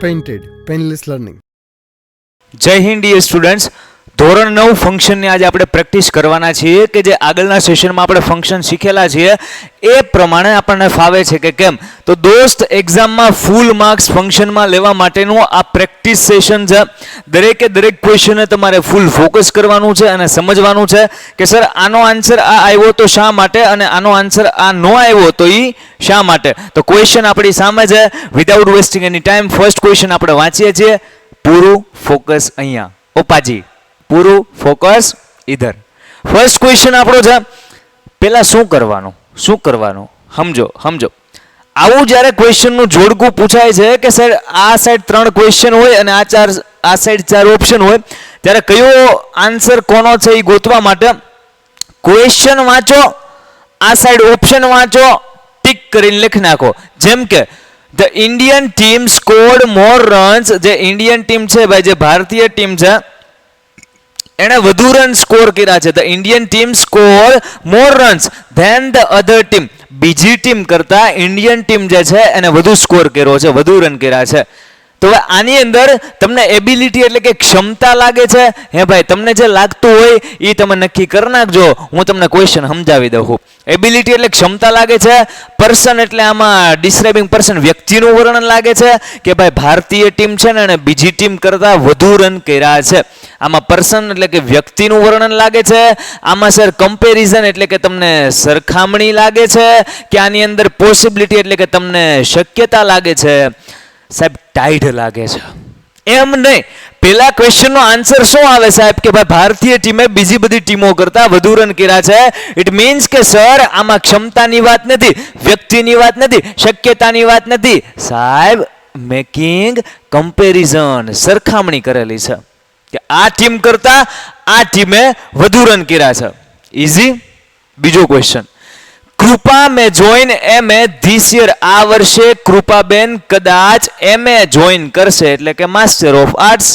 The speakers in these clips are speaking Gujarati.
Painted, Painless Learning. જય હિન્દ ડિયર સ્ટુડન્ટ્સ ધોરણ નવ ફંક્શનની આજે આપણે પ્રેક્ટિસ કરવાના છીએ કે જે આગળના સેશનમાં આપણે ફંક્શન શીખેલા છીએ, એ પ્રમાણે આપણને ફાવે છે કે કેમ? તો દોસ્ત એક્ઝામમાં ફૂલ માર્ક્સ ફંક્શનમાં લેવા માટેનું આ પ્રેક્ટિસ સેશન છે. દરેકે દરેક ક્વેશ્ચને તમારે ફૂલ ફોકસ કરવાનું છે અને સમજવાનું છે કે સર, આનો આન્સર આ આવ્યો તો શા માટે અને આનો આન્સર આ નો આવ્યો તો એ શા માટે? તો ક્વેશ્ચન આપણી સામે છે. Without wasting any time first question આપણે વાંચીએ છીએ. પૂરું ફોકસ અહીંયા. ઓપાજી. પૂરું ફોકસ ઇધર ફર્સ્ટ ક્વેશ્ચન આપણો છે પહેલાં શું કરવાનું? શું કરવાનું? સમજો સમજો. આવું જ્યારે ક્વેશ્ચનનું જોડકું પૂછાય છે કે સર આ સાઈડ ત્રણ ક્વેશ્ચન હોય અને આ ચાર, આ સાઈડ ચાર ઓપ્શન હોય, ત્યારે કયો આન્સર કોનો છે એ ગોતવા માટે ક્વેશ્ચન વાંચો, આ સાઈડ ઓપ્શન વાંચો, ટીક કરીને લખી નાખો. જેમ કે the Indian team scored more runs જે ઇન્ડિયન ટીમ છે ભાઈ, જે ભારતીય ટીમ છે એણે વધુ રન સ્કોર કર્યા છે. The Indian team score more runs than the other team બીજી ટીમ કરતા ઇન્ડિયન ટીમ જે છે, એને વધુ સ્કોર કર્યો છે, વધુ રન કર્યા છે. તો હવે આની અંદર તમને એબિલિટી એટલે કે ક્ષમતા લાગે છે? હે ભાઈ, તમને જે લાગતું હોય એ તમે નક્કી કરી નાખજો. હું તમને ક્વેશ્ચન સમજાવી દઉં એબિલિટી એટલે ક્ષમતા લાગે છે. પર્સન એટલે આમાં ડિસ્ક્રાઇબિંગ પર્સન વ્યક્તિનું વર્ણન લાગે છે કે ભાઈ ભારતીય ટીમ છે ને એને બીજી ટીમ કરતાં વધુ રન કર્યા છે. આમાં પર્સન એટલે કે વ્યક્તિનું વર્ણન લાગે છે. આમાં સર કમ્પેરિઝન એટલે કે તમને સરખામણી લાગે છે. કે આની અંદર પોસિબિલિટી એટલે કે તમને શક્યતા લાગે છે. સાહેબ ટાઈડ લાગે છે. એમ નહીં. પેલા ક્વેશ્ચનનો આન્સર શું આવે સાહેબ? કે ભાઈ, ભારતીય ટીમે બીજી બધી ટીમો કરતા વધુ રન કર્યા છે. ઇટ મીન્સ કે સર આમાં ક્ષમતાની વાત નથી, વ્યક્તિની વાત નથી, શક્યતાની વાત નથી. સાહેબ મેકિંગ કમ્પેરિઝન સરખામણી કરેલી છે. કે આ ટીમ કરતા આ ટીમે વધુ રન કર્યા છે. ઇઝી બીજો question Kripa may join M A this year આ વર્ષે કૃપાબેન કદાચ એમએ જોઈન કરશે, એટલે કે માસ્ટર ઓફ આર્ટ્સ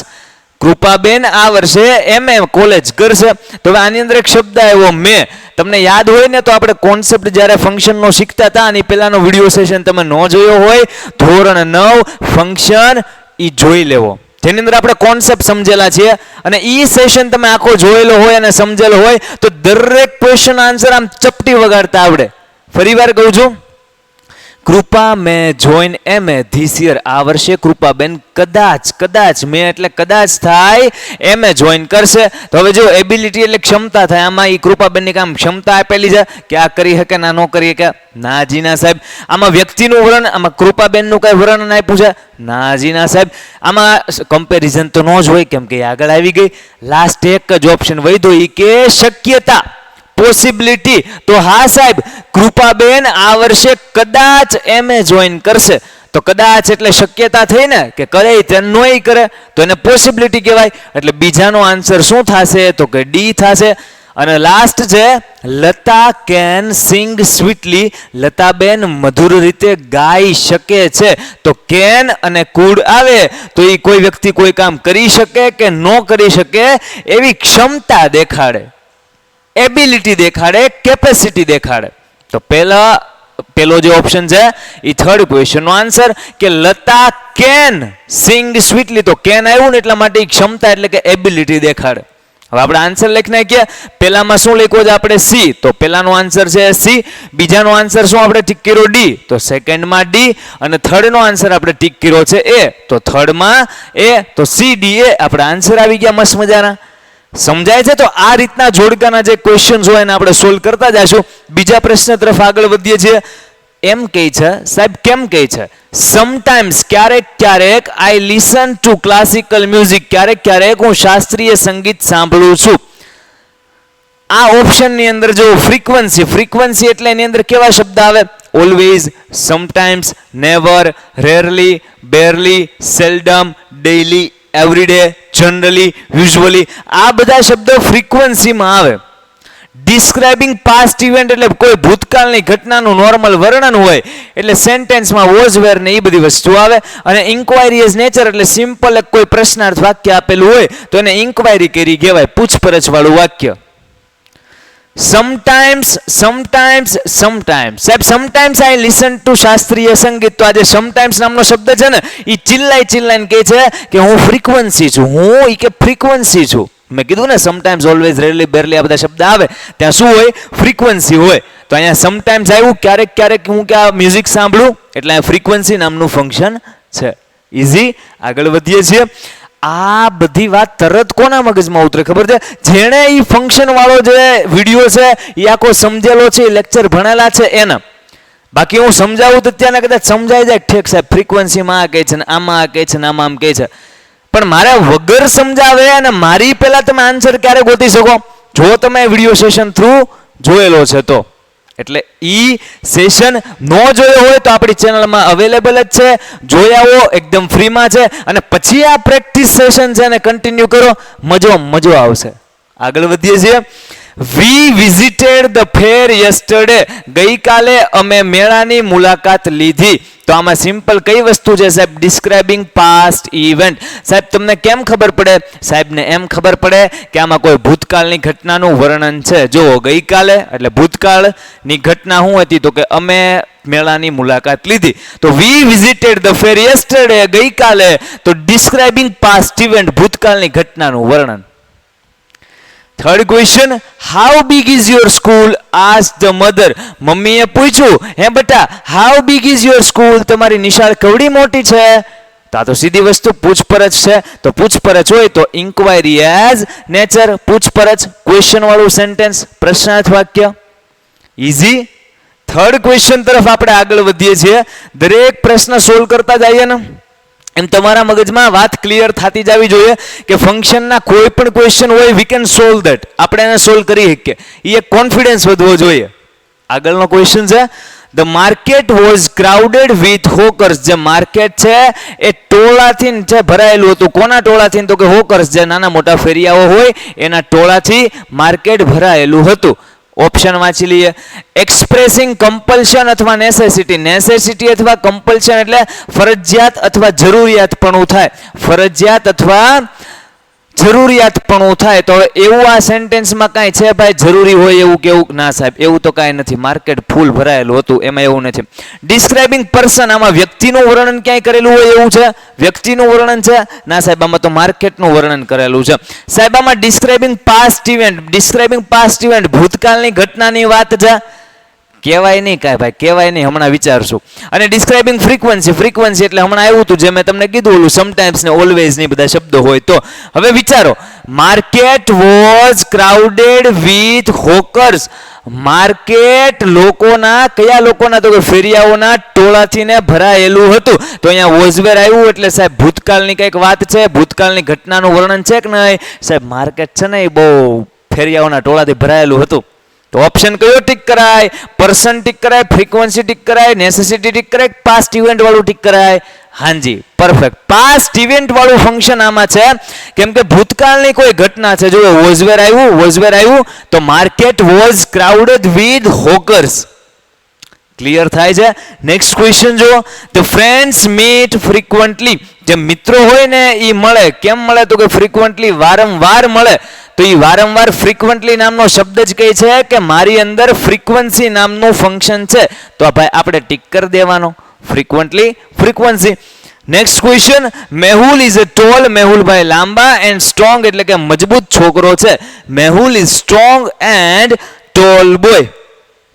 કૃપાબેન આ વર્ષે એમ એ કોલેજ કરશે. તો હવે આની અંદર એક શબ્દ આવ્યો, મે. તમને યાદ હોય ને તો આપણે કોન્સેપ્ટ જ્યારે ફંક્શનનો શીખતા હતા, આની પહેલાંનો વીડિયો સેશન તમે ન જોયો હોય, ધોરણ નવ ફંક્શન એ જોઈ લેવો. જેની અંદર આપણે કોન્સેપ્ટ સમજેલા છીએ. અને ઈ સેશન તમે આખો જોયેલો હોય અને સમજેલો હોય, તો દરેક ક્વેશ્ચન આન્સર આમ ચપટી વગાડતા આવડે. ફરી વાર કહું છું Kripa may join A this year આ વર્ષે કૃપાબેન કદાચ કદાચ, મેં એટલે કદાચ થાય, એમ એ જોઈન કરશે. તો હવે જો એબિલિટી એટલે ક્ષમતા થાય, આમાં એ કૃપાબેનની કામ ક્ષમતા આપેલી છે કે આ કરી શકે ના ન કરી શકે? ના જી ના સાહેબ. આમાં વ્યક્તિનું વર્ણન, આમાં કૃપાબેનનું કંઈ વર્ણન આપ્યું છે? ના જી ના સાહેબ. આમાં કમ્પેરિઝન તો ન જ હોય, કેમ કે આગળ આવી ગઈ. લાસ્ટ એક જ ઓપ્શન વધ્યો એ કે શક્યતા. પોસિબિલિટી તો હા સાહેબ, કૃપાબેન આ વર્ષે કદાચ એમએ જોઈન કરશે. તો કદાચ એટલે શક્યતા થઈ ને કે કરે તે નોય કરે. તો એને પોસિબિલિટી કહેવાય. એટલે બીજાનો આન્સર શું થશે? તો કે ડી થશે. અને લાસ્ટ છે, લતા કેન સિંગ સ્વીટલી લતાબેન મધુર રીતે ગાઈ શકે છે. તો કેન અને કુડ આવે. તો એ કોઈ વ્યક્તિ કોઈ કામ કરી શકે કે ન કરી શકે એવી ક્ષમતા દેખાડે. એબિલિટી દેખાડે કેપેસિટી દેખાડે. તો પહેલા પેલો જે ઓપ્શન છે, એ થર્ડ ક્વેશ્ચનનો આન્સર કે લતા કેન સિંગ સ્વીટલી તો કેન આવ્યું ને એટલા માટે ક્ષમતા એટલે કે એબિલિટી દેખાડે. હવે આપણે આન્સર લખી નાખીએ. પહેલામાં શું લખ્યો છે આપણે? સી તો પહેલાનો આન્સર છે સી બીજાનો આન્સર શું આપણે? ટીક કર્યો ડી તો સેકન્ડમાં ડી અને થર્ડનો આન્સર આપણે ટીક કર્યો છે એ તો થર્ડમાં એ તો સી ડી એ આપણે આન્સર આવી ગયા મસ્ત મજાના. સમજાય છે? તો આ રીતના જોડકાના જે ક્વેશ્ચન હોય એને આપણે સોલ્વ કરતા જઈશું બીજા પ્રશ્ન તરફ આગળ વધીએ છીએ. એમ કહે છે, સાહેબ, કેમ કહે છે? સમટાઈમ્સ ક્યારેક ક્યારેક I listen to classical music ક્યારેક ક્યારેક હું શાસ્ત્રીય સંગીત સાંભળું છું. આ ઓપ્શનની અંદર જો ફ્રીક્વન્સી ફ્રીક્વન્સી એટલે એની અંદર કેવા શબ્દ આવે? Always sometimes never rarely barely seldom daily everyday generally usually આ બધા શબ્દો ફ્રીક્વન્સીમાં આવે. ડિસ્ક્રાઇબિંગ પાસ્ટ ઇવેન્ટ એટલે કોઈ ભૂતકાળની ઘટનાનું નોર્મલ વર્ણન હોય, એટલે સેન્ટેન્સમાં વોઝ વેર ને એ બધી વસ્તુ આવે. અને ઇન્ક્વાયરી એઝ નેચર એટલે સિમ્પલ એક કોઈ પ્રશ્નાર્થ વાક્ય આપેલું હોય, તો એને ઇન્ક્વાયરી કરી કહેવાય, પૂછપરછવાળું વાક્ય. સમટાઈમ્સ સમટાઈમ્સ સમટાઈમ્સ સાહેબ સમટાઈમ્સ આઈ લિસન ટુ શાસ્ત્રીય સંગીત. તો આજે સમટાઈમ્સ નામનો શબ્દ છે ને, એ ચિલ્લાઈ ચિલ્લાઈને કહે છે કે હું ફ્રીક્વન્સી છું. હું એ કે ફ્રીક્વન્સી છું. મેં કીધું ને સમટાઈમ્સ ઓલવેઝ રેરલી બેરલી આ બધા શબ્દ આવે. ત્યાં શું હોય? ફ્રીક્વન્સી હોય. તો અહીંયા સમટાઈમ્સ આવ્યું, ક્યારેક ક્યારેક હું કે આ મ્યુઝિક સાંભળું? એટલે આ ફ્રીક્વન્સી નામનું ફંક્શન છે. ઇઝી આગળ વધીએ છીએ. આ બધી વાત તરત કોના મગજમાં ઉતરે ખબર છે? જેણે એ ફંક્શન વાળો જે વીડિયો છે એ આખો સમજેલો છે લેક્ચર ભણેલા છે એના. બાકી હું સમજાવું તો ત્યાં કદાચ સમજાઈ જાય. ઠેક સાહેબ ફ્રીક્વન્સીમાં આ કહે છે ને આમાં આ કહે છે ને આમાં આમ કહે છે. પણ મારે વગર સમજાવે અને મારી પહેલા તમે આન્સર ક્યારે ગોતી શકો? જો તમે વીડિયો સેશન થ્રુ જોયેલો છે તો. એટલે ઈ સેશન નો જોયો હોય તો આપણી ચેનલમાં અવેલેબલ જ છે. જોઈ આવો, એકદમ ફ્રીમાં છે. અને પછી આ પ્રેક્ટિસ સેશન છે એને કન્ટિન્યુ કરો. મજો મજો આવશે. આગળ વધીએ છીએ. We visited the fair yesterday ગઈકાલે અમે મેળાની મુલાકાત લીધી. તો આમાં સિમ્પલ કઈ વસ્તુ છે સાહેબ? ડિસ્ક્રાઇબિંગ પાસ્ટ ઇવેન્ટ સાહેબ, તમને કેમ ખબર પડે? સાહેબને એમ ખબર પડે કે આમાં કોઈ ભૂતકાળની ઘટનાનું વર્ણન છે. જો ગઈકાલે, એટલે ભૂતકાળની ઘટના શું હતી? તો કે અમે મેળાની મુલાકાત લીધી. તો we visited the fair yesterday ગઈકાલે. તો ડિસ્ક્રાઇબિંગ પાસ્ટ ઇવેન્ટ ભૂતકાળની ઘટનાનું વર્ણન. Third question how big is your school as the mother મમ્મીએ પૂછ્યું, હે બેટા how big is your school તમારી નિશાળ કેવડી મોટી છે? તો તો સીધી વસ્તુ પૂછપરછ છે. તો પૂછપરછ હોય તો ઇન્ક્વાયરી એઝ નેચર પૂછપરછ ક્વેશ્ચન વાળું સેન્ટેન્સ પ્રશ્નાર્થ વાક્ય. ઇઝી થર્ડ ક્વેશ્ચન તરફ આપણે આગળ વધીએ છીએ. દરેક પ્રશ્ન સોલ્વ કરતા જઈએ ને. એમ તમારા મગજમાં વાત ક્લિયર થતી જવી જોઈએ કે ફંક્શનના કોઈ પણ ક્વેશ્ચન હોય વી કેન સોલ્વ દેટ આપણે એને સોલ્વ કરી શકીએ. એ એક કોન્ફિડન્સ વધવો જોઈએ. આગળનો ક્વેશ્ચન છે the market was crowded with hawkers જે માર્કેટ છે, એ ટોળાથી જે ભરાયેલું હતું. કોના ટોળાથી? તો કે હોકર્સ જે નાના મોટા ફેરિયાઓ હોય, એના ટોળાથી માર્કેટ ભરાયેલું હતું. ઓપ્શન વાંચી લઈએ. એક્સપ્રેસિંગ કમ્પલ્શન અથવા નેસેસિટી નેસેસિટી અથવા કમ્પલ્શન એટલે ફરજિયાત અથવા જરૂરિયાત પણ થાય. ફરજિયાત અથવા જરૂરિયાતપણું થાય તો હવે એવું આ સેન્ટેન્સમાં કાંઈ છે ભાઈ? જરૂરી હોય એવું કેવું ના સાહેબ, એવું તો કાંઈ નથી. માર્કેટ ફૂલ ભરાયેલું હતું, એમાં એવું નથી. ડિસ્ક્રાઇબિંગ પર્સન આમાં વ્યક્તિનું વર્ણન ક્યાંય કરેલું હોય એવું છે? વ્યક્તિનું વર્ણન છે? ના સાહેબ, આમાં તો માર્કેટનું વર્ણન કરેલું છે. સાહેબ, આમાં describing past event describing past event ભૂતકાળની ઘટનાની વાત છે. કહેવાય નહીં કાંઈ ભાઈ, કહેવાય નહીં, હમણાં વિચારશું. અને ડિસ્ક્રાઇબિંગ ફ્રીક્વન્સી ફ્રીક્વન્સી એટલે હમણાં આવ્યું હતું જે મેં તમને કીધું ઓલું સમટાઈમ્સ ને ઓલવેઝની બધા શબ્દો હોય તો. હવે વિચારો market was crowded with hawkers market લોકોના, કયા લોકોના? તો ફેરિયાઓના ટોળાથી ને ભરાયેલું હતું. તો અહીંયા વોઝવેર આવ્યું એટલે સાહેબ ભૂતકાળની કંઈક વાત છે, ભૂતકાળની ઘટનાનું વર્ણન છે કે નહીં? સાહેબ માર્કેટ છે ને એ બહુ ફેરિયાઓના ટોળાથી ભરાયેલું હતું. તો ઓપ્શન કયો ટીક કરાય? પર્સન ટીક કરાય ફ્રીક્વન્સી ટીક કરાય નેસેસિટી ટીક કરાય પાસ્ટ ઇવેન્ટ વાળું ટીક કરાય? હાજી પરફેક્ટ પાસ્ટ ઇવેન્ટ વાળું ફંક્શન આમાં છે, કેમ કે ભૂતકાળની કોઈ ઘટના છે. જો વોઝવેર આવ્યું વોઝવેર આવ્યું, તો market was crowded with hawkers clear થાય છે? નેક્સ્ટ ક્વેશ્ચન જો ધ ફ્રેન્ડ્સ મીટ ફ્રીક્વન્ટલી જે મિત્રો હોય ને એ મળે. કેમ મળે? તો કે ફ્રીક્વન્ટલી વારંવાર મળે. તો એ વારંવાર ફ્રીક્વન્ટલી નામનો શબ્દ જ કહે છે કે મારી અંદર ફ્રીક્વન્સી નામનું ફંક્શન છે. તો ભાઈ આપણે ટીક કરી દેવાનો. Frequently frequency next question Mehul is a tall મેહુલભાઈ લાંબા એન્ડ સ્ટ્રોંગ એટલે કે મજબૂત છોકરો છે. Mehul is strong and tall boy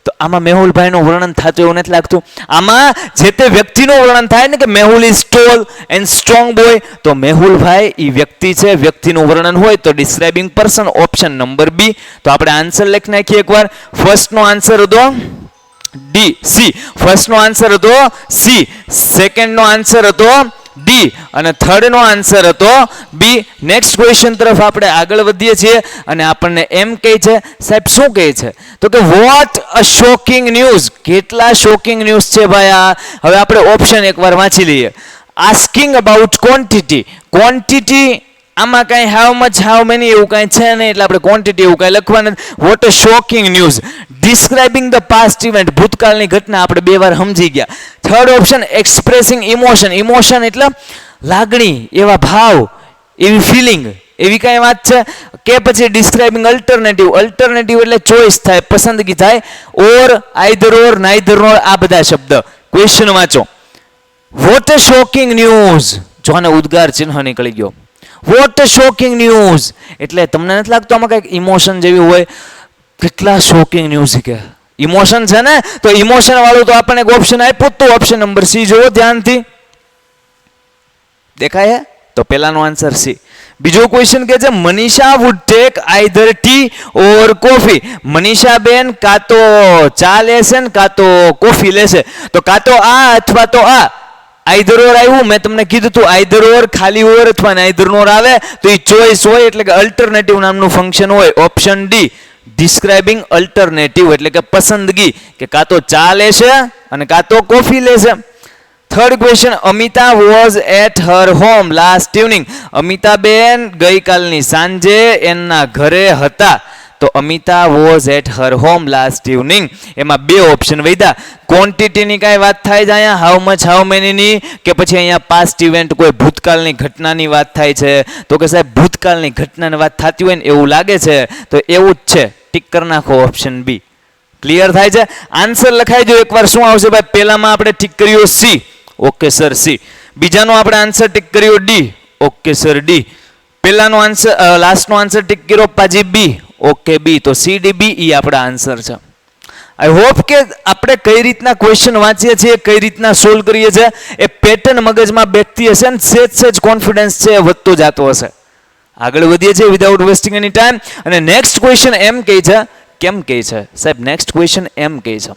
તો આમાં મેહુલભાઈનું વર્ણન થતું એવું નથી લાગતું. આમાં જે તે વ્યક્તિનું વર્ણન થાય ને કે Mehul is tall and strong boy તો મેહુલભાઈ એ વ્યક્તિ છે, વ્યક્તિનું વર્ણન હોય તો describing person option number B તો આપણે આન્સર લખી નાખીએ એકવાર. ફર્સ્ટનો આન્સર હતો ડી સી ફર્સ્ટનો આન્સર હતો સી સેકન્ડનો આન્સર હતો ડી અને થર્ડનો આન્સર હતો બી નેક્સ્ટ ક્વેશ્ચન તરફ આપણે આગળ વધીએ છીએ અને આપણને એમ કહે છે, સાહેબ, શું કહે છે? તો કે વોટ અ શોકિંગ ન્યૂઝ કેટલા શોકિંગ ન્યૂઝ છે ભાઈ આ? હવે આપણે ઓપ્શન એકવાર વાંચી લઈએ. આસ્કિંગ અબાઉટ ક્વોન્ટિટી ક્વોન્ટિટી આમાં કાંઈ હાવ મચ હાવ મેની એવું કાંઈ છે નહીં, એટલે આપણે ક્વોન્ટિટી એવું કાંઈ લખવાનું what a shocking news describing the past event ભૂતકાળની ઘટના આપણે બે વાર સમજી ગયા. Third option expressing emotion emotion એટલે લાગણી, એવા ભાવ, એવી ફિલિંગ એવી કાંઈ વાત છે? કે પછી ડિસ્ક્રાઇબિંગ અલ્ટરનેટિવ અલ્ટરનેટિવ એટલે ચોઈસ થાય, પસંદગી થાય. ઓર આઈધર ઓર નાઈધર ઓર આ બધા શબ્દ. ક્વેશ્ચન વાંચો. વોટ અ શોકિંગ ન્યૂઝ જો આને ઉદ્ગાર ચિહ્ન નીકળી ગયો. વોટ શોકિંગ ન્યૂઝ એટલે તમને નથી લાગતું આમાં કંઈક ઇમોશન જેવી હોય? કેટલા શોકિંગ ન્યૂઝ કે? ઇમોશન છે ને? તો ઇમોશન વાળું તો આપણને એક ઓપ્શન આપ્યું તો ઓપ્શન નંબર સી જોવો ધ્યાનથી. દેખાય તો પહેલાનો આન્સર સી બીજો ક્વેશ્ચન કે છે, Manisha would take either tea or coffee Manisha ben કાં તો ચા લેશે ને કાં તો કોફી લેશે? તો કાં તો આ અથવા તો આ. આઈધર ઓર આવ્યું, મેં તમને કીધું હતું આઈધર ઓર ખાલી ઓર અથવા આઈધર ઓર આવે, તો એ ચોઈસ હોય એટલે કે અલ્ટરનેટિવ નામનું ફંક્શન હોય. ઓપ્શન ડી ડિસ્ક્રાઇબિંગ અલ્ટરનેટિવ એટલે કે પસંદગી, કે કાં તો ચા લેશે અને કાં તો કોફી લેશે third question Amita was at her home last evening Amitaben ગઈકાલની સાંજે એમના ઘરે હતા. તો Amita was at her home last evening એમાં બે ઓપ્શન વધ્યા ક્વોન્ટિટીની કાંઈ વાત થાય છે અહીંયા? હાઉ મચ હાઉ મેનીની કે પછી અહીંયા પાસ્ટ ઇવેન્ટ કોઈ ભૂતકાળની ઘટનાની વાત થાય છે? તો કે સાહેબ, ભૂતકાળની ઘટનાની વાત થતી હોય ને એવું લાગે છે, તો એવું જ છે. ટીક કરી નાખો ઓપ્શન બી ક્લિયર થાય છે? આન્સર લખાઈ જો એકવાર શું આવશે ભાઈ? પહેલામાં આપણે ઠીક કર્યો સી ઓકે સર સી બીજાનો આપણે આન્સર ટીક કર્યો ડી ઓકે સર ડી પહેલાનો આન્સર લાસ્ટનો આન્સર ટીક કર્યો પાજી બી ઓકે બી તો સી ડી બી ઈ આપણા આન્સર છે. આઈ હોપ કે આપણે કઈ રીતના ક્વેશ્ચન વાંચીએ છીએ, કઈ રીતના સોલ્વ કરીએ છીએ, એ પેટર્ન મગજમાં બેઠતી હશે ને સેજ સેજ કોન્ફિડન્સ છે એ વધતો જતો હશે. આગળ વધીએ છીએ વિધાઉટ વેસ્ટિંગ એની ટાઈમ અને નેક્સ્ટ ક્વેશ્ચન એમ કહે છે, કેમ કહે છે? સાહેબ નેક્સ્ટ ક્વેશ્ચન એમ કહે છે.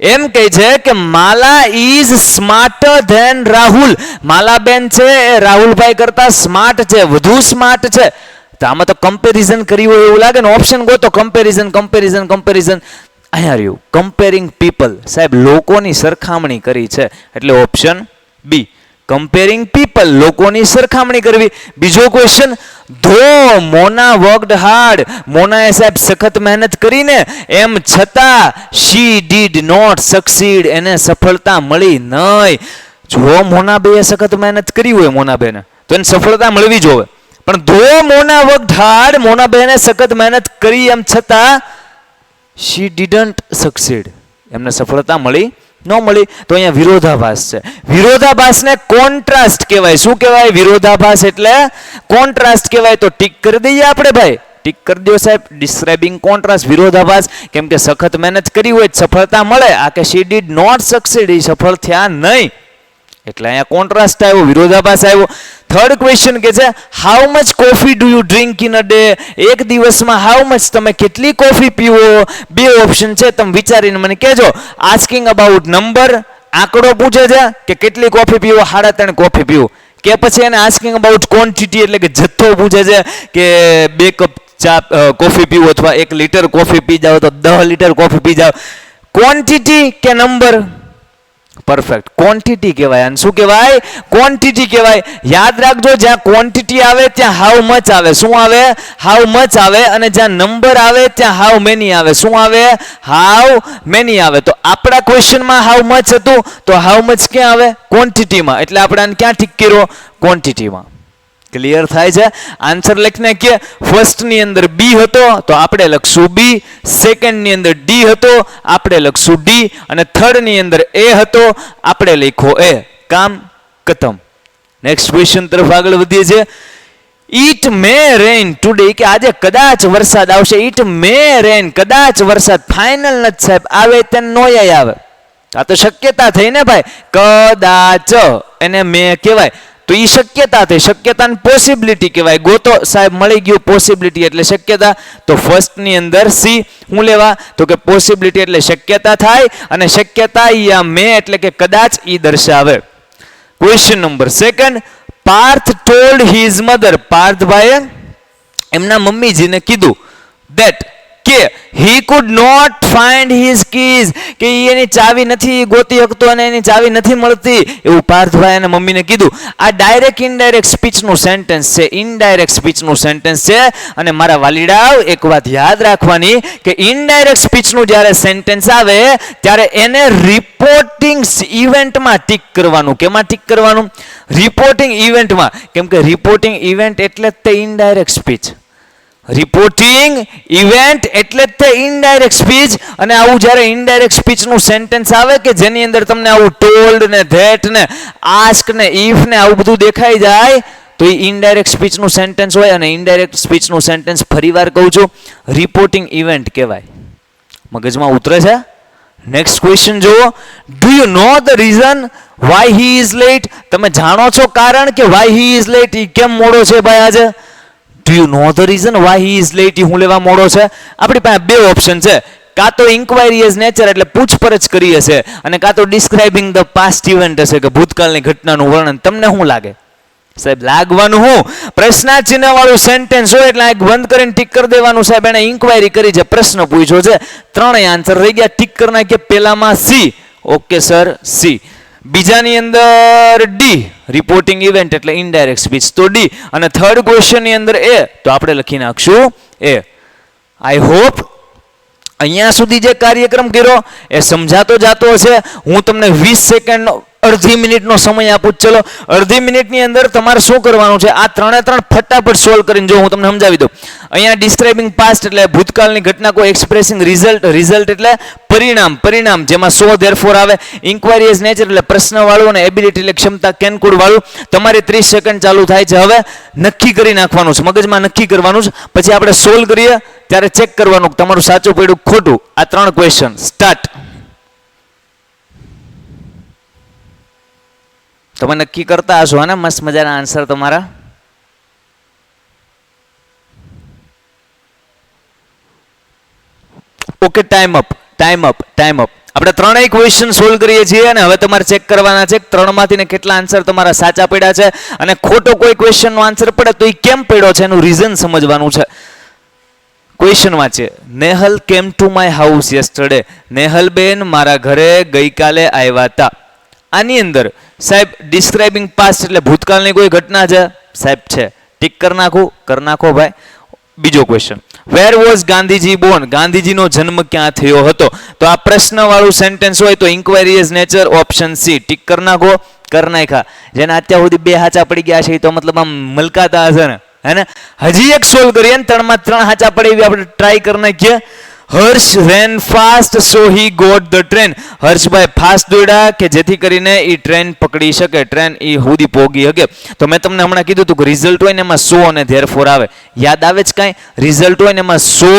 એમ કહે છે કે Mala is smart then Rahul. Malaben છે એ રાહુલભાઈ કરતા સ્માર્ટ છે, વધુ સ્માર્ટ છે. તો આમાં તો કમ્પેરિઝન કર્યું હોય એવું લાગે ને ઓપ્શન ગોતો કમ્પેરિઝન કમ્પેરિઝન કમ્પેરિઝન અહીંયા રહ્યું. કમ્પેરિંગ પીપલ સાહેબ, લોકોની સરખામણી કરી છે. એટલે ઓપ્શન બી કમ્પેરિંગ પીપલ લોકોની સરખામણી કરવી. બીજો ક્વેશ્ચન ધો, મોના વર્કડ હાર્ડ મોનાએ સાહેબ સખત મહેનત કરીને, એમ છતાં શી ડીડ નોટ સક્સીડ એને સફળતા મળી નહીં. જો મોનાબેએ સખત મહેનત કરી હોય મોનાબેને, તો એને સફળતા મળવી જોવે પણ ધો મોના વર્કડ મોના બહેને સખત મહેનત કરી એમ છતાં શી ડીડન્ટ સક્સીડ એમને સફળતા મળી ન મળી તો અહીંયા વિરોધાભાસ છે. વિરોધાભાસને કોન્ટ્રાસ્ટ કહેવાય. શું કહેવાય? વિરોધાભાસ એટલે કોન્ટ્રાસ્ટ કહેવાય તો ટીક કરી દઈએ આપણે ભાઈ. ટીક કરી દો સાહેબ. ડિસ્ક્રાઇબિંગ કોન્ટ્રાસ્ટ વિરોધાભાસ. કેમ કે સખત મહેનત કરી હોય સફળતા મળે. આ કે શી ડીડ નોટ સક્સીડ સફળ થયા નહીં. એટલે અહીંયા કોન્ટ્રાસ્ટ આવ્યો, વિરોધાભાસ આવ્યો. થર્ડ ક્વેશ્ચન કે છે how much coffee do you drink in a day એક દિવસમાં હાઉ મચ તમે કેટલી કોફી પીવો? બે ઓપ્શન છે, તમે વિચારીને મને કહેજો. આસ્કિંગ અબાઉટ નંબર આંકડો પૂછે છે કે કેટલી કોફી પીવો? સાડા ત્રણ કોફી પીવો. કે પછી એને આસ્કિંગ અબાઉટ ક્વોન્ટિટી એટલે કે જથ્થો પૂછે છે કે બે કપ ચા કોફી પીવો અથવા એક લીટર કોફી પી જાઓ તો દસ લીટર કોફી પી જાઓ. ક્વોન્ટિટી કે નંબર પરફેક્ટ ક્વોન્ટિટી કહેવાય. અને શું કહેવાય? ક્વોન્ટિટી કહેવાય. યાદ રાખજો, જ્યાં ક્વોન્ટિટી આવે, ત્યાં હાઉ મચ આવે. શું આવે? હાઉ મચ આવે અને જ્યાં નંબર આવે, ત્યાં હાઉ મેની આવે. શું આવે? હાઉ મેની આવે. તો આપણા ક્વેશ્ચનમાં હાઉ મચ હતું, તો હાઉ મચ ક્યાં આવે? ક્વોન્ટિટીમાં એટલે આપણે આને ક્યાં ઠીક કર્યો ક્વોન્ટિટીમાં ક્લિયર થાય છે? આન્સર લખીને કે ફર્સ્ટની અંદર બી હતો, તો આપણે લખશું બી સેકન્ડની અંદર ડી હતો, આપણે લખશું ડી અને થર્ડની અંદર એ હતો, આપણે લખો એ કામ ખતમ. નેક્સ્ટ ક્વેશ્ચન તરફ આગળ વધીએ છીએ. ઈટ મે રેન ટુડે કે આજે કદાચ વરસાદ આવશે. ઈટ મે રેન કદાચ વરસાદ ફાઇનલ નથી સાહેબ. આવે તે નોય આવે. આ તો શક્યતા થઈ ને ભાઈ? કદાચ. એને મે કહેવાય. તો એ શક્યતા થઈ શક્યતાને પોસિબિલિટી કહેવાય. ગોતો સાહેબ, મળી ગયું પોસિબિલિટી એટલે શક્યતા. તો ફર્સ્ટની અંદર સી, હું લેવા? તો કે પોસિબિલિટી એટલે શક્યતા થાય અને શક્યતા યા મે એટલે કે કદાચ ઈ દર્શાવે. Question number second Parth told his mother પાર્થભાઈએ એમના મમ્મીજીને કીધું દેટ કે he could not find his keys કે એની ચાવી નથી ગોતી શકતો અને એની ચાવી નથી મળતી, એવું પાર્થભાઈ અને મમ્મીને કીધું. આ ડાયરેક્ટ ઇનડાયરેક્ટ સ્પીચનું સેન્ટેન્સ છે ઇનડાયરેક્ટ સ્પીચનું સેન્ટેન્સ છે, અને મારા વાલીડાઓ, એક વાત યાદ રાખવાની કે ઇનડાયરેક્ટ સ્પીચનું જ્યારે સેન્ટેન્સ આવે, ત્યારે એને રિપોર્ટિંગ ઇવેન્ટમાં ટીક કરવાનું. કેમાં ટીક કરવાનું? રિપોર્ટિંગ ઇવેન્ટમાં કેમ કે રિપોર્ટિંગ ઇવેન્ટ એટલે જ તે ઇનડાયરેક્ટ સ્પીચ રિપોર્ટિંગ ઇવેન્ટ એટલે જ તે ઇનડાયરેક્ટ સ્પીચ અને આવું જ્યારે ઇનડાયરેક્ટ સ્પીચનું સેન્ટેન્સ આવે કે જેની અંદર તમને આવું ટોલ્ડ ને ધેટ ને આસ્ક ને ઇફ ને આવું બધું દેખાઈ જાય, તો એ ઇનડાયરેક્ટ સ્પીચનું સેન્ટેન્સ હોય અને ઇનડાયરેક્ટ સ્પીચનું સેન્ટેન્સ ફરીવાર કહું છું. રિપોર્ટિંગ ઇવેન્ટ કહેવાય. મગજમાં ઉતરે છે? નેક્સ્ટ ક્વેશ્ચન જુઓ. Do you know the reason why he is late તમે જાણો છો કારણ કે વાય હી ઇઝ લેટ એ કેમ મોડો છે ભાઈ આજે? Do you know the reason why he is late હું લેવા મોડો છે? આપણી પાસે બે ઓપ્શન છે. કાં તો ઇન્ક્વાયરી એઝ નેચર એટલે પૂછપરછ કરી હશે અને કાં તો ડિસ્ક્રાઇબિંગ ધ પાસ્ટ ઇવેન્ટ હશે, કે ભૂતકાળની ઘટનાનું વર્ણન. તમને શું લાગે? સાહેબ, લાગવાનું હું? પ્રશ્નાચિહ્ન વાળું સેન્ટેન્સ હોય એટલે એક બંધ કરીને ટીક કરી દેવાનું. સાહેબ એને ઇન્ક્વાયરી કરી છે, પ્રશ્ન પૂછ્યો છે. ત્રણેય આન્સર રહી ગયા. ટીક કરી નાખીએ પેલામાં સી ઓકે સર સી બીજાની અંદર ડી રિપોર્ટિંગ ઇવેન્ટ એટલે ઇનડાયરેક્ટ સ્પીચ તો ડી અને થર્ડ ક્વેશ્ચનની અંદર એ તો આપણે લખી નાખશું એ આઈ હોપ અહીંયા સુધી જે કાર્યક્રમ કર્યો, એ સમજાતો જાતો હશે. હું તમને વીસ સેકન્ડ અડધી મિનિટનો સમય આપું ચલો, અડધી મિનિટની અંદર તમારે શું કરવાનું છે? આ ત્રણે ત્રણ ફટાફટ સોલ્વ કરીને જો હું તમને સમજાવી દઉં. અહીંયા ડિસ્ક્રાઇબિંગ પાસ્ટ એટલે ભૂતકાળની ઘટના કોઈ એક્સપ્રેસિંગ રિઝલ્ટ રિઝલ્ટ એટલે પરિણામ પરિણામ, જેમાં સો ધેરફોર આવે. ઇન્ક્વાયરી ઇઝ નેચર એટલે પ્રશ્નવાળું અને એબિલિટી એટલે ક્ષમતા કેનકુડ વાળું તમારી ત્રીસ સેકન્ડ ચાલુ થાય છે. હવે નક્કી કરી નાખવાનું છે. મગજમાં નક્કી કરવાનું છે. પછી આપણે સોલ્વ કરીએ. ત્યારે ચેક કરવાનું તમારું સાચું પડ્યું ખોટું. આ ત્રણ ક્વેશ્ચન સ્ટાર્ટ તમે નક્કી કરતા હશો ને? મસ્ત મજાના આન્સર તમારા. Okay time up time up time up આપણે ત્રણેય ક્વેશ્ચન સોલ્વ કરીએ છીએ અને હવે તમારે ચેક કરવાના છે ત્રણમાંથી ને કેટલા આન્સર તમારા સાચા પડ્યા છે અને ખોટો કોઈ ક્વેશ્ચનનો આન્સર પડે તો એ કેમ પડ્યો છે એનું રીઝન સમજવાનું છે. ક્વેશ્ચન વાંચે Nehal came to my house yesterday Nehal ben મારા ઘરે ગઈકાલે આવ્યા હતા. આની અંદર સાહેબ ડિસ્ક્રાઇબિંગ પાસ્ટ એટલે ભૂતકાળની કોઈ ઘટના છે? સાહેબ, છે. ટીક કરી નાખું, કરી નાખો ભાઈ. બીજો question where was Gandhiji born ગાંધીજીનો જન્મ ક્યાં થયો હતો? તો આ પ્રશ્નવાળું સેન્ટેન્સ હોય તો inquiry is nature option C tick કરી નાખો, કરી નાખ્યા. જેના અત્યાર સુધી બે હાચા પડી ગયા છે તો મતલબ આમ મલકાતા હશે ને. હે હજી એક સોલ્વ કરીએ ને, ત્રણમાં ત્રણ હાચા પડે એવી આપણે ટ્રાય કરી નાખીએ. Harsh ran fast, so he got the train. Harshbhai fast દોડ્યા કે જેથી કરીને એ ટ્રેન પકડી શકે? ટ્રેન એ સુધી પોગી શકે તો મેં તમને હમણાં કીધું હતું કે રિઝલ્ટ હોય ને એમાં સો અને ધેરફોર આવે. યાદ આવે જ કાંઈ? રિઝલ્ટ હોય ને એમાં સો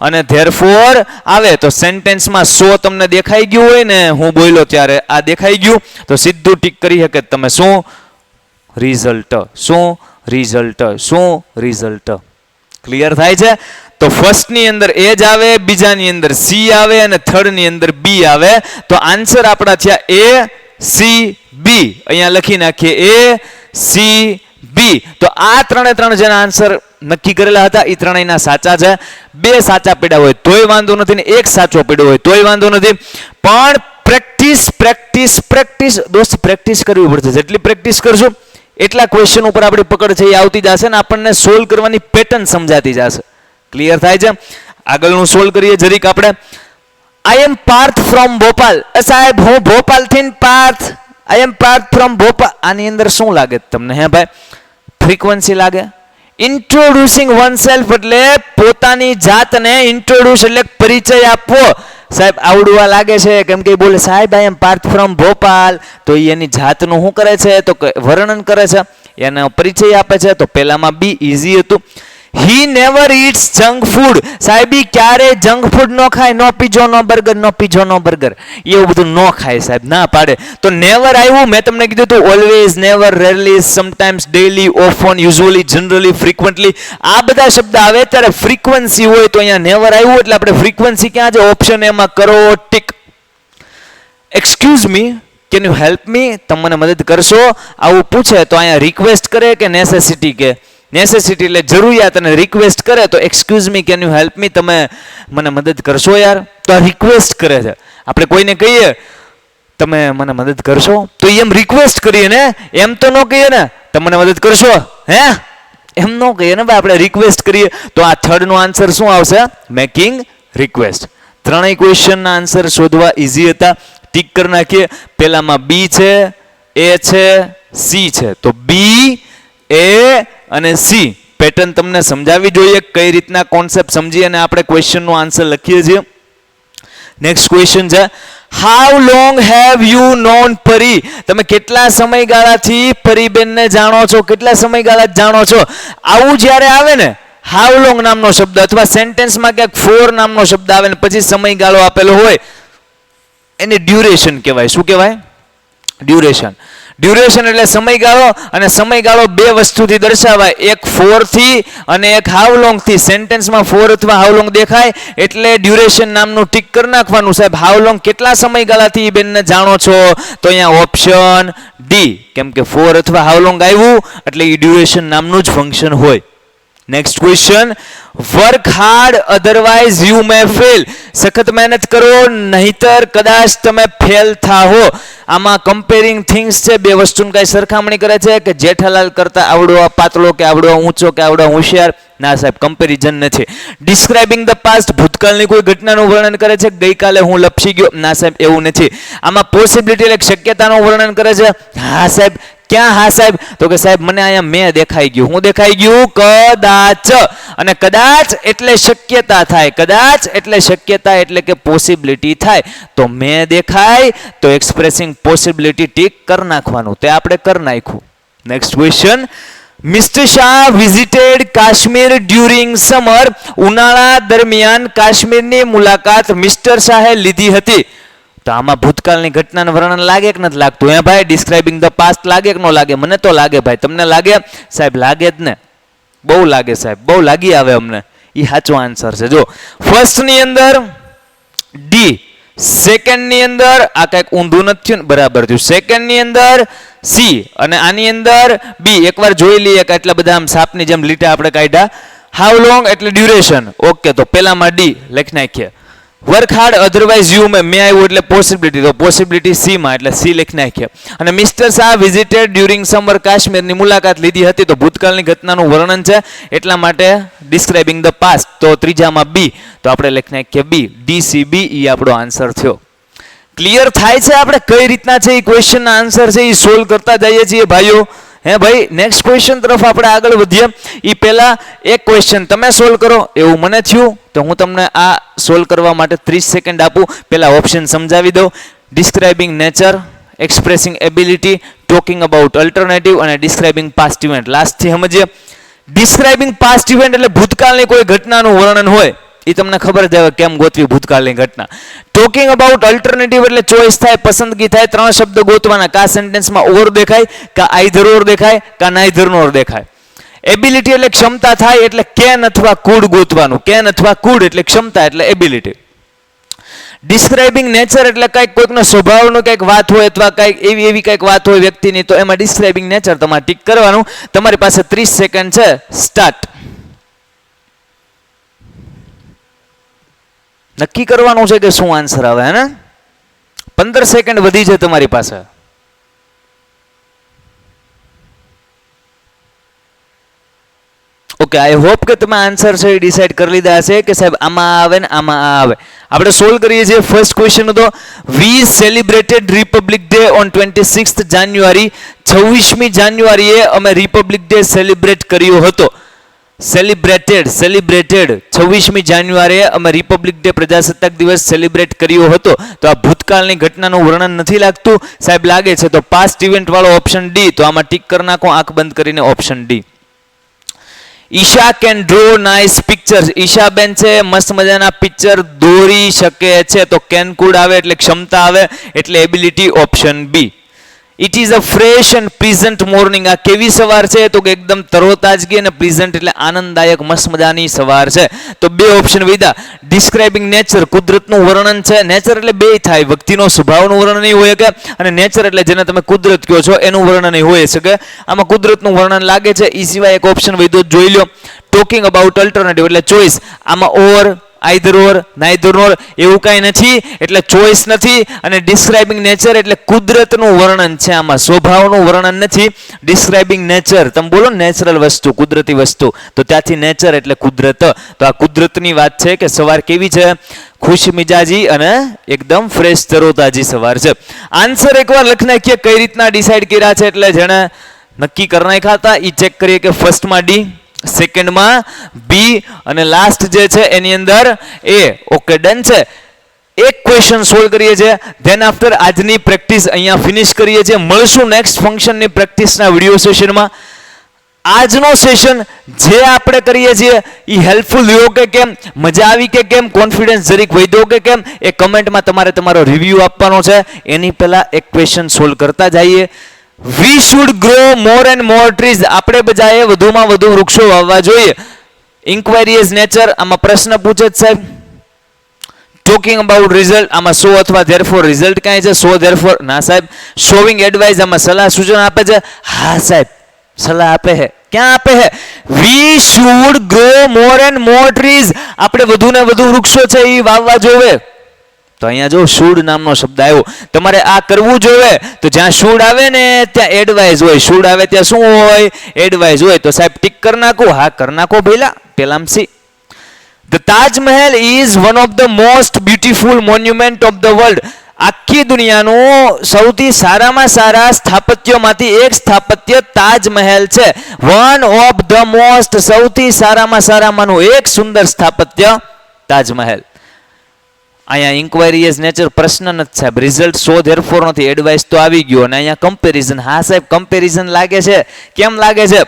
અને ધેરફોર આવે. તો સેન્ટેન્સમાં સો તમને દેખાઈ ગયું હોય ને, હું બોલ્યો ત્યારે આ દેખાઈ ગયું. તો સીધું ટીક કરી શકે તમે. શું? રિઝલ્ટ શું? રિઝલ્ટ શું? રિઝલ્ટ ક્લિયર થાય છે? તો ફર્સ્ટની અંદર એ જ આવે, બીજાની અંદર સી આવે અને થર્ડની અંદર બી આવે. તો આન્સર આપણા થયા એ, સી, બી. અહીંયા લખી નાખીએ એ, સી, બી. તો આ ત્રણે ત્રણ જેના આન્સર નક્કી કરેલા હતા એ ત્રણેયના સાચા છે. બે સાચા પડ્યા હોય તોય વાંધો નથી ને એક સાચો પડ્યો હોય તોય વાંધો નથી. પણ પ્રેક્ટિસ પ્રેક્ટિસ પ્રેક્ટિસ, દોસ્ત, પ્રેક્ટિસ કરવી પડશે. જેટલી પ્રેક્ટિસ કરશું, એટલા ક્વેશ્ચન ઉપર આપણી પકડ છે, એ આવતી જશે ને આપણને સોલ્વ કરવાની પેટર્ન સમજાતી જશે. ક્લિયર થાય છે? આગળનું સોલ્વ કરીએ જરીક આપણે. I am Parth from Bhopal સાહેબ, હું ભોપાલથી Parth I am Parth from Bhopal આની અંદર શું લાગે તમને, હે ભાઈ? ફ્રીક્વન્સી લાગે? ઇન્ટ્રોડ્યુસિંગ વન સેલ્ફ એટલે પોતાની જાતને ઇન્ટ્રોડ્યુસ એટલે પરિચય આપવો. સાહેબ, આવડવા લાગે છે, કેમ કે બોલે, સાહેબ I am Parth from Bhopal તો એની જાતનું શું કરે છે? તો વર્ણન કરે છે. એનો પરિચય આપે છે. તો પહેલામાં બી ઇઝી હતું. He never eats junk food સાહેબ ક્યારે જંક ફૂડ નો ખાય? No pizza, no burger, no pizza, no burger. એવું બધું ન ખાય સાહેબ, ના પાડે. તો નેવર આવ્યું. મેં તમને કીધું હતું always never rarely sometimes daily often usually generally frequently આ બધા શબ્દ આવે, ત્યારે ફ્રીક્વન્સી હોય તો અહીંયા નેવર આવ્યું, એટલે આપણે ફ્રીક્વન્સી ક્યાં છે? ઓપ્શન એમાં કરો tick excuse me can you help me તમે મને મદદ કરશો? આવું પૂછે તો અહીંયા રિક્વેસ્ટ કરે કે નેસેસિટી કે? નેસેસિટી એટલે જરૂરિયાત અને રિક્વેસ્ટ કરે તો excuse me can you help me તમે મને મદદ કરશો યાર. તો આ રિક્વેસ્ટ કરે છે. આપણે કોઈને કહીએ, તમે મને મદદ કરશો? તો એમ રિક્વેસ્ટ કરીએ ને, એમ તો ન કહીએ ને, તમે મને મદદ કરશો? હે? એમ ન કહીએ ને, ભાઈ, આપણે રિક્વેસ્ટ કરીએ. તો આ થર્ડનો આન્સર શું આવશે? મેકિંગ રિક્વેસ્ટ ત્રણેય ક્વેશ્ચનના આન્સર શોધવા ઇઝી હતા. ટીક કરી નાખીએ. પહેલામાં બી છે એ છે સી છે. તો બી એ અને સી, પેટર્ન તમને સમજાવવી જોઈએ કઈ રીતના કોન્સેપ્ટ સમજી અને આપણે ક્વેશ્ચનનો આન્સર લખીએ છીએ. નેક્સ્ટ ક્વેશ્ચન છે how long have you known Pari તમે કેટલા સમયગાળાથી પરીબેનને જાણો છો? કેટલા સમયગાળા જાણો છો? આવું જ્યારે આવે ને હાઉ લોંગ નામનો શબ્દ અથવા સેન્ટેન્સમાં ક્યાંક ફોર નામનો શબ્દ આવે ને, પછી સમયગાળો આપેલો હોય, એને ડ્યુરેશન કહેવાય. શું કહેવાય? ડ્યુરેશન ડ્યુરેશન એટલે સમયગાળો અને સમયગાળો બે વસ્તુથી દર્શાવાય. એક ફોરથી અને એક હાવ લોંગથી સેન્ટેન્સમાં ફોર અથવા હાવ લોંગ દેખાય એટલે ડ્યુરેશન નામનું ટીક કરી નાખવાનું. સાહેબ હાવ લોંગ કેટલા સમયગાળાથી બેનને જાણો છો? તો અહીંયા ઓપ્શન ડી કેમ કે ફોર અથવા હાવ લોંગ આવ્યું, એટલે એ ડ્યુરેશન નામનું જ ફંક્શન હોય. Next question work hard otherwise you may fail સખત મહેનત કરો, નહીતર કદાચ તમે ફેલ થાહો. આમાં કમ્પેરિંગ થિંગ્સ છે, બે વસ્તુની કઈ સરખામણી કરે છે કે જેઠાલાલ કરતા આવડો પાતળો કે આવડો ઊંચો કે આવડો હોશિયાર? ના સાહેબ કમ્પેરિઝન નથી. ડિસ્ક્રાઇબિંગ ધ પાસ્ટ ભૂતકાળની કોઈ ઘટનાનું વર્ણન કરે છે? ગઈકાલે હું લપસી ગયો. ના સાહેબ, એવું નથી. આમાં પોસિબિલિટી એટલે શક્યતાનું વર્ણન કરે છે? હા સાહેબ ક્યાં? હા સાહેબ. તો કે સાહેબ, મને અહીંયા મેં દેખાઈ ગયું. હું દેખાઈ ગયું કદાચ. અને કદાચ એટલે શક્યતા થાય. કદાચ એટલે શક્યતા એટલે કે પોસિબિલિટી થાય. તો મેં દેખાય તો એક્સપ્રેસિંગ પોસિબિલિટી ટીક કરી નાખવાનું. તે આપણે કરી નાખ્યું. Next question mister Shah visited Kashmir during summer ઉનાળા દરમિયાન કાશ્મીરની મુલાકાત મિસ્ટર શાહે લીધી હતી. તો આમાં ભૂતકાળની ઘટનાનું વર્ણન લાગે કે નથી લાગતું? હે ભાઈ ડિસ્ક્રાઇબિંગ ધ પાસ્ટ લાગે કે ન લાગે? મને તો લાગે ભાઈ, તમને લાગે? સાહેબ, લાગે જ ને. બહુ લાગે સાહેબ, બહુ લાગી આવે અમને. એ સાચો આન્સર છે. જો ફર્સ્ટની અંદર ડી સેકન્ડની અંદર, આ કંઈક ઊંધું નથી થયું ને? બરાબર થયું. સેકન્ડની અંદર સી અને આની અંદર બી એકવાર જોઈ લઈએ કે એટલા બધા આમ સાપની જેમ લીટા આપણે કાઢ્યા. હાઉ લોંગ એટલે ડ્યુરેશન ઓકે તો પહેલામાં ડી લખી નાખીએ. Work hard otherwise you may may આવ્યું એટલે પોસિબિલિટી તો પોસિબિલિટી સી માં, એટલે સી લખી નાખ્યા અને mister Shah visited during summer કાશ્મીરની મુલાકાત લીધી હતી, તો ભૂતકાળની ઘટનાનું વર્ણન છે, એટલા માટે ડિસ્ક્રાઇબિંગ ધ પાસ્ટ તો ત્રીજામાં બી તો આપણે લખી નાખીએ બી ડી સી બી એ આપણો આન્સર થયો. ક્લિયર થાય છે આપણે કઈ રીતના છે એ ક્વેશ્ચનના આન્સર છે એ સોલ્વ કરતા જઈએ છીએ, ભાઈઓ? હે ભાઈ નેક્સ્ટ ક્વેશ્ચન તરફ આપણે આગળ વધીએ. એ પહેલા એક ક્વેશ્ચન તમે સોલ્વ કરો. એવું મને થયું, તો હું તમને આ સોલ્વ કરવા માટે ત્રીસ સેકન્ડ આપું. પહેલાં ઓપ્શન સમજાવી દઉં. Describing nature expressing ability talking about alternative અને ડિસ્ક્રાઇબિંગ પાસ્ટ ઇવેન્ટ લાસ્ટથી સમજીએ. ડિસ્ક્રાઇબિંગ પાસ્ટ ઇવેન્ટ એટલે ભૂતકાળની કોઈ ઘટનાનું વર્ણન હોય. એ તમને ખબર જ હવે કેમ ગોતવી ભૂતકાળની ઘટના. ટોકિંગ અબાઉટ અલ્ટરનેટિવ એટલે ચોઈસ થાય, પસંદગી થાય, ત્રણ શબ્દ ગોતવાના, કા સેન્ટેન્સમાં ઓર દેખાય, કા આઈધર ઓર દેખાય, કા નાઈધર ઓર દેખાય. એબિલિટી એટલે ક્ષમતા થાય એટલે કેન અથવા કુડ ગોતવાનું. કેન અથવા કુડ એટલે ક્ષમતા એટલે એબિલિટી ડિસ્ક્રાઇબિંગ નેચર એટલે કંઈક કોઈકનો સ્વભાવનો કંઈક વાત હોય અથવા કંઈક એવી એવી કંઈક વાત હોય વ્યક્તિની, તો એમાં ડિસ્ક્રાઇબિંગ નેચર તમારે ટીક કરવાનું. તમારી પાસે ત્રીસ સેકન્ડ છે. સ્ટાર્ટ નક્કી કરવાનું છે કે શું આન્સર આવે હે પંદર સેકન્ડ વધી છે તમારી પાસે. ઓકે આઈ હોપ કે તમે આન્સર છે એ ડિસાઈડ કરી લીધા હશે કે સાહેબ આમાં આવે ને આમાં આ આવે. આપણે સોલ્વ કરીએ છીએ ફર્સ્ટ ક્વેશ્ચન હતો we celebrated Republic Day on twenty six January છવ્વીસમી જાન્યુઆરીએ અમે રિપબ્લિક ડે સેલિબ્રેટ કર્યો હતો? સેલિબ્રેટેડ સેલિબ્રેટેડ છવ્વીસમી જાન્યુઆરીએ અમે રિપબ્લિક ડે પ્રજાસત્તાક દિવસ સેલિબ્રેટ કર્યો હતો. તો આ ભૂતકાળની ઘટનાનું વર્ણન નથી લાગતું. સાહેબ, લાગે છે તો પાસ્ટ ઇવેન્ટવાળો ઓપ્શન ડી તો આમાં ટીક કરી નાખો, આંખ બંધ કરીને option D Isha can draw nice pictures Ishaben છે, મસ્ત મજાના પિક્ચર દોરી શકે છે. તો કેન કુડ આવે એટલે ક્ષમતા આવે, એટલે ability option B it is a fresh and present morning આ કેવી સવાર છે? તો કે એકદમ તરોતાજગી અને પ્રિઝન્ટ એટલે આનંદદાયક, મસ્ત મજાની સવાર છે. તો બે ઓપ્શન વિધા. ડિસ્ક્રાઇબિંગ નેચર કુદરતનું વર્ણન છે. નેચર એટલે બે થાય. વ્યક્તિનો સ્વભાવનું વર્ણન નહીં હોય કે અને નેચર એટલે જેને તમે કુદરત કહો છો, એનું વર્ણન હોય શકે. આમાં કુદરતનું વર્ણન લાગે છે. એ સિવાય એક ઓપ્શન વિધો જોઈ લો ટોકિંગ અબાઉટ અલ્ટરનેટિવ એટલે ચોઈસ આમાં or either or neither or એવું કાંઈ નથી, એટલે ચોઇસ નથી અને ડિસ્ક્રાઇબિંગ નેચર એટલે કુદરતનું વર્ણન છે આમાં. સ્વભાવનું વર્ણન નથી ડિસ્ક્રાઇબિંગ નેચર તમે બોલો નેચરલ વસ્તુ, કુદરતી વસ્તુ. તો ત્યાંથી નેચર એટલે કુદરત. તો આ કુદરતની વાત છે કે સવાર કેવી છે? ખુશ મિજાજી અને એકદમ ફ્રેશ તરોતાજી સવાર છે. આન્સર એકવાર લખી નાખીએ કઈ રીતના ડિસાઈડ કર્યા છે એટલે જેણે નક્કી કરી નાખ્યા હતા. એ ચેક કરીએ કે ફર્સ્ટમાં ડી સેકન્ડમાં બી અને લાસ્ટ જે છે એની અંદર એ ઓકે ડન છે. એક ક્વેશ્ચન સોલ્વ કરીએ છીએ. ધેન આફ્ટર આજની પ્રેક્ટિસ અહીંયા ફિનિશ કરીએ છીએ. મળશું નેક્સ્ટ ફંક્શનની પ્રેક્ટિસના વીડિયો સેશનમાં આજનો સેશન જે આપણે કરીએ છીએ એ હેલ્પફુલ રહ્યો કે કેમ? મજા આવી કે કેમ? કોન્ફિડન્સ જરીક વધ્યો કે કેમ? એ કમેન્ટમાં તમારે તમારો રિવ્યૂ આપવાનો છે. એની પહેલાં એક ક્વેશ્ચન સોલ્વ કરતા જઈએ. We should grow more and more trees આપણે બધાએ વધુમાં વધુ વૃક્ષો વાવવા જોઈએ. ઇન્ક્વાયરી ઇઝ નેચર આમાં પ્રશ્ન પૂછે જ સાહેબ. ટોકિંગ અબાઉટ રિઝલ્ટ આમાં સો અથવા ધેરફોર રિઝલ્ટ કાંઈ છે? સો ધેરફોર ના સાહેબ. શોવિંગ એડવાઇસ આમાં સલાહ સૂચન આપે છે? હા સાહેબ. સલાહ આપે છે. ક્યાં આપે છે? We should grow more and more trees આપણે વધુ ને વધુ વૃક્ષો છે એ વાવવા જોવે તો અહીંયા જો શૂડ નામનો શબ્દ આવ્યો. તમારે આ કરવું જોઈએ. તો જ્યાં શૂડ આવે ને, ત્યાં એડવાઇઝ હોય. શૂડ આવે ત્યાં શું હોય? એડવાઇઝ હોય. તો સાહેબ, ટીક કરી નાખો. હા, કરી નાખો પેલામ C. The Taj Mahal is one of the most beautiful monument of the world આખી દુનિયાનું સૌથી સારામાં સારા સ્થાપત્યોમાંથી એક સ્થાપત્ય તાજમહેલ છે. વન ઓફ ધ મોસ્ટ સૌથી સારામાં સારામાંનું એક સુંદર સ્થાપત્ય તાજમહેલ અહીંયા ઇન્કવાયરી એઝ નેચર પ્રશ્ન નથી સાહેબ. રિઝલ્ટ સો ધેરફોર નથી. એડવાઇસ તો આવી ગયો અને અહીંયા કમ્પેરિઝન હા સાહેબ કમ્પેરિઝન લાગે છે. કેમ લાગે છે?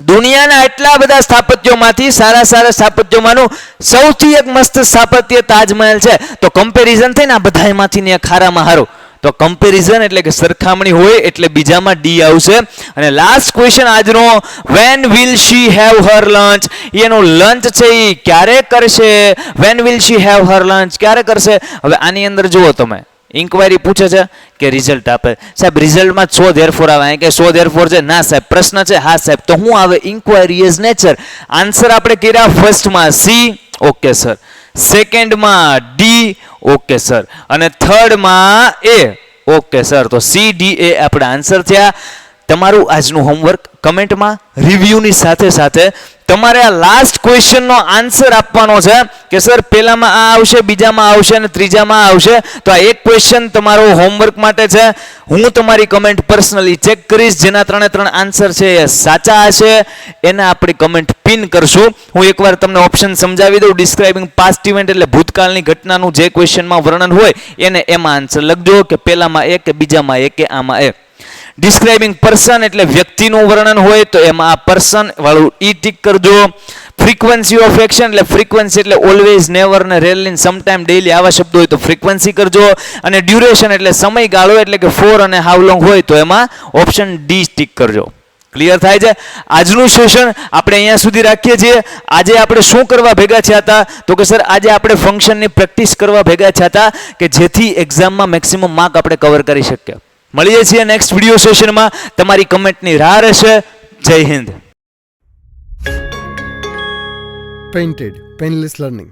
દુનિયાના એટલા બધા સ્થાપત્યોમાંથી સારા સારા સ્થાપત્યોમાંનું સૌથી એક મસ્ત સ્થાપત્ય તાજમહેલ છે. તો કમ્પેરિઝન થઈને આ બધાયમાંથી ને ખારામાં હારું. તો કમ્પેરિઝન એટલે કે સરખામણી હોય એટલે બીજામાં ડી આવશે. અને લાસ્ટ ક્વેશ્ચન આજનો when will she have her lunch એનું લંચ છે એ ક્યારે કરશે? When will she have her lunch ક્યારે કરશે? હવે આની અંદર જુઓ તમે. ઇન્ક્વાયરી પૂછે છે કે રિઝલ્ટ આપે. સાહેબ રિઝલ્ટમાં સો ધેરફોર આવે. કે સો ધેરફોર છે? ના સાહેબ, પ્રશ્ન છે, હા સાહેબ. તો હું આવે ઇન્ક્વાયરી ઇઝ નેચર આન્સર આપણે કર્યા ફર્સ્ટમાં સી ઓકે સર સેકન્ડમાં ડી ઓકે સર અને થર્ડમાં એ ઓકે સર તો સી ડી એ આપણા આન્સર થયા. તમારું આજનું હોમવર્ક કમેન્ટમાં રિવ્યૂની સાથે સાથે તમારે આ લાસ્ટ ક્વેશ્ચનનો આન્સર આપવાનો છે કે સર પહેલામાં આ આવશે, બીજામાં આવશે અને ત્રીજામાં આવશે? તો આ એક ક્વેશ્ચન તમારો હોમવર્ક માટે છે. હું તમારી કમેન્ટ પર્સનલી ચેક કરીશ. જેના ત્રણે ત્રણ આન્સર છે એ સાચા હશે. એને આપણી કમેન્ટ પિન કરશું. હું એકવાર તમને ઓપ્શન સમજાવી દઉં. ડિસ્ક્રાઇબિંગ પાસ્ટ ઇવેન્ટ એટલે ભૂતકાળની ઘટનાનું જે ક્વેશ્ચનમાં વર્ણન હોય, એને એમાં આન્સર લખજો કે પહેલામાં એ કે બીજામાં એ કે આમાં એ. ડિસ્ક્રાઇબિંગ પર્સન એટલે વ્યક્તિનું વર્ણન હોય તો એમાં આ પર્સન વાળું ઈ ટીક કરજો. ફ્રીક્વન્સી ઓફ એક્શન એટલે ફ્રીક્વન્સી એટલે ઓલવેઝ નેવર ને રેરલી સમટાઈમ ડેઈલી આવા શબ્દો હોય તો ફ્રીક્વન્સી કરજો. અને ડ્યુરેશન એટલે સમયગાળો એટલે કે ફોર અને હાવ લોંગ હોય તો એમાં ઓપ્શન ડી ટીક કરજો. ક્લિયર થાય છે? આજનું સેશન આપણે અહીંયા સુધી રાખીએ છીએ. આજે આપણે શું કરવા ભેગા થયા હતા? તો કે સર આજે આપણે ફંક્શનની પ્રેક્ટિસ કરવા ભેગા થયા હતા કે જેથી એક્ઝામમાં મેક્સિમમ માર્ક આપણે કવર કરી શકીએ. મળીએ છીએ નેક્સ્ટ વીડિયો સેશનમાં તમારી કમેન્ટની રાહ રહેશે. જય હિન્દ. Painted painless Learning.